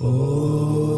Oh.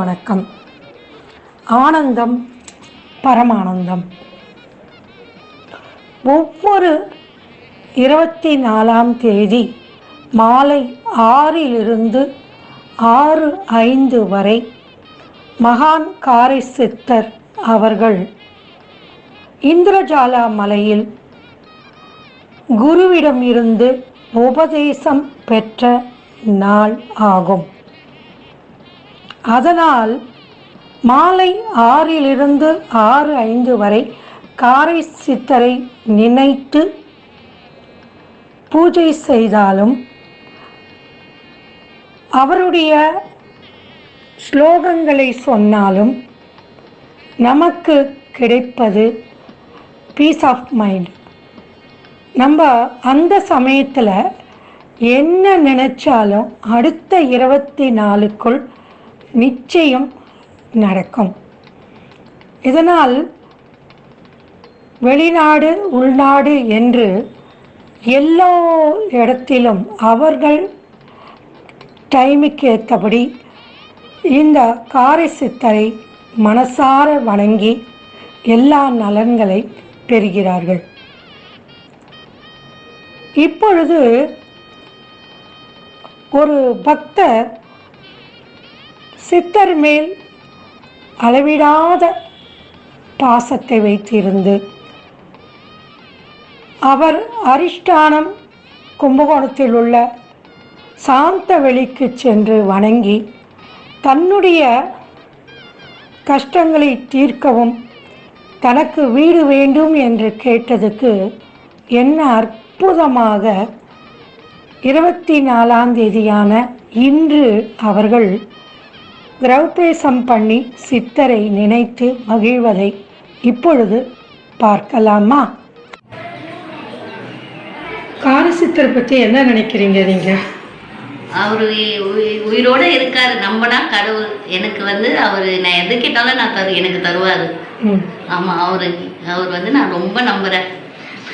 வணக்கம். ஆனந்தம் பரமானந்தம். ஒவ்வொரு இருபத்தி நாலாம் தேதி மாலை ஆறிலிருந்து ஆறு ஐந்து வரை மகான் காரி சித்தர் அவர்கள் இந்திரஜாலா மலையில் குருவிடம் இருந்து உபதேசம் பெற்ற நாள் ஆகும். அதனால் மாலை ஆறிலிருந்து ஆறு ஐந்து வரை காரை சித்தரை நினைத்து பூஜை செய்தாலும் அவருடைய ஸ்லோகங்களை சொன்னாலும் நமக்கு கிடைப்பது பீஸ் ஆஃப் மைண்ட் நம்ம அந்த சமயத்தில் என்ன நினைச்சாலும் அடுத்த இருபத்தி நாலுக்குள் நிச்சயம் நடக்கும். இதனால் வெளிநாடு உள்நாடு என்று எல்லா இடத்திலும் அவர்கள் டைமுக்கு ஏற்றபடி இந்த காரை சித்தரை மனசார வணங்கி எல்லா நலன்களை பெறுகிறார்கள். இப்பொழுது ஒரு பக்தர் சித்தர் மேல் அளவிடாத பாசத்தை வைத்திருந்து அவர் அரிஷ்டானம் கும்பகோணத்தில் உள்ள சாந்த வெளிக்கு சென்று வணங்கி தன்னுடைய கஷ்டங்களை தீர்க்கவும் தனக்கு வீடு வேண்டும் என்று கேட்டதுக்கு என்ன அற்புதமாக இருபத்தி நாலாம் தேதியான இன்று அவர்கள் கிரௌபேசம் பண்ணி சித்தரை நினைத்து மகிழ்வதை இப்பொழுது பார்க்கலாமா? கார சித்தர் பற்றி என்ன நினைக்கிறீங்க நீங்கள் அவர் உயிரோட இருக்காரு. நம்பினா கடவுள். எனக்கு வந்து அவர் நான் எது கேட்டாலும் நான் தரு எனக்கு தருவாரு. ம். ஆமா அவரு அவர் வந்து நான் ரொம்ப நம்புறேன்.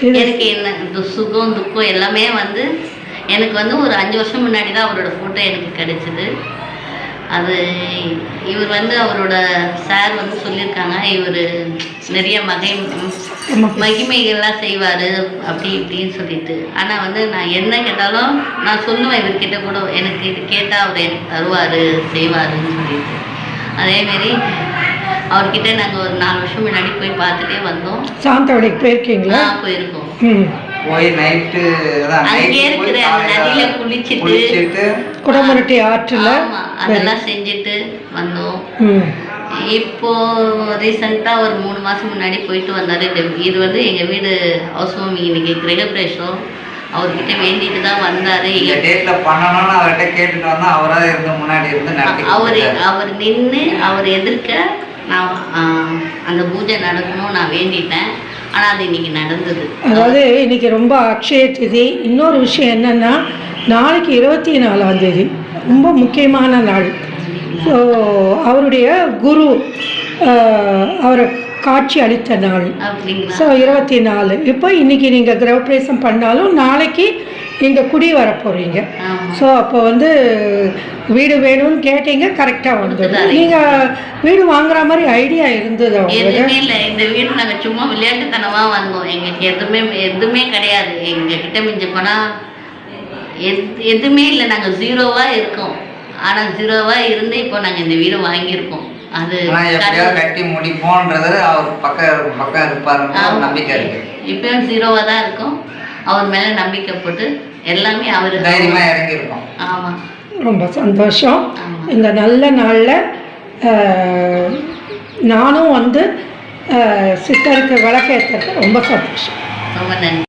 இது- எனக்கு என்ன சுகம் துக்கம் எல்லாமே வந்து எனக்கு வந்து ஒரு அஞ்சு வருஷம் முன்னாடி தான் அவரோட ஃபோட்டோ எனக்கு கிடைச்சிது. அது இவர் வந்து அவரோட சார் வந்து சொல்லியிருக்காங்க இவர் நிறைய மகை. மகிமைகள்லாம் செய்வார் அப்படி இப்படின்னு சொல்லிட்டு. ஆனால் வந்து நான் என்ன கேட்டாலும் நான் சொல்லுவேன் இவர்கிட்ட கூட எனக்கு இது கேட்டால் அவர் எனக்கு தருவார் செய்வாருன்னு சொல்லிட்டு. அதேமாரி அவர்கிட்ட நாங்கள் ஒரு நாலு வருஷம் முன்னாடி போய் பார்த்துட்டே வந்தோம். சாந்தவடைக்கு போயிருக்கீங்களா போயிருக்கோம். போய் நைட்டு இருக்கிற நதியில குளிச்சிட்டு குளிச்சிட்டு குடமுருட்டி ஆற்றில் அதெல்லாம் செஞ்சுட்டு வந்தோம். இப்போ ரீசெண்டாக ஒரு மூணு மாதம் முன்னாடி போயிட்டு வந்தார் இது வந்து எங்கள் வீடு ஹவுஸ் வார்மிங் இன்னைக்கு கிரகப்பிரவேசம். அவர்கிட்ட வேண்டிட்டு தான் வந்தார். இந்த டேட்ல பண்ணணும்னு அவர்கிட்ட கேட்டுட்டு வந்தா அவரா இருந்து முன்னாடி இருந்து நடத்தி அவர். அவர் நின்று அவர் எதிர்க்க நான் அந்த பூஜை நடக்கணும் நான் வேண்டிட்டேன். ஆனால் அது இன்னைக்கு நடந்தது. அதாவது இன்னைக்கு ரொம்ப அக்ஷய திதி. இன்னொரு விஷயம் என்னன்னா நாளைக்கு இருபத்தி நாலாம் தேதி. ரொம்ப முக்கியமான நாள். ஸோ அவருடைய குரு அவரை காட்சி அளித்த நாள். ஸோ இருபத்தி நாலு இப்போ இன்னைக்கு நீங்கள் கிரகப்பிரவேசம் பண்ணாலும் நாளைக்கு இங்கே குடி வர போகிறீங்க ஸோ அப்போ வந்து வீடு வேணும்னு கேட்டீங்க கரெக்டாக வந்தது. நீங்கள் வீடு வாங்குற மாதிரி ஐடியா இருந்தது எதுவுமே இல்லை. இந்த வீடு நாங்கள் சும்மா விளையாட்டுத்தனமா வந்தோம் எங்களுக்கு எதுவுமே எதுவுமே கிடையாது. எங்கள் கிட்ட மிஞ்சி போனால் எது எதுவுமே இல்லை. நாங்கள் ஜீரோவாக இருக்கோம். ஆனால் ஜீரோவாக இருந்து இப்போ நாங்கள் இந்த வீடு வாங்கியிருக்கோம். அது எப்படியாவது. கட்டி முடிப்போன்றது அவர் பக்கம் பக்கம் இருப்பாருன்னு. நம்பிக்கை இருக்கு. இப்பயும் ஜீரோவாக தான் இருக்கும். அவர் மேலே நம்பிக்கை போட்டு எல்லாமே அவர் தைரியமா இறங்கி இருக்கோம் ஆமாம் ரொம்ப சந்தோஷம். இந்த நல்ல நாளில் நானும் வந்து சித்தருக்கு விளக்கேற்றுறதுக்கு ரொம்ப சந்தோஷம். ரொம்ப நன்றி.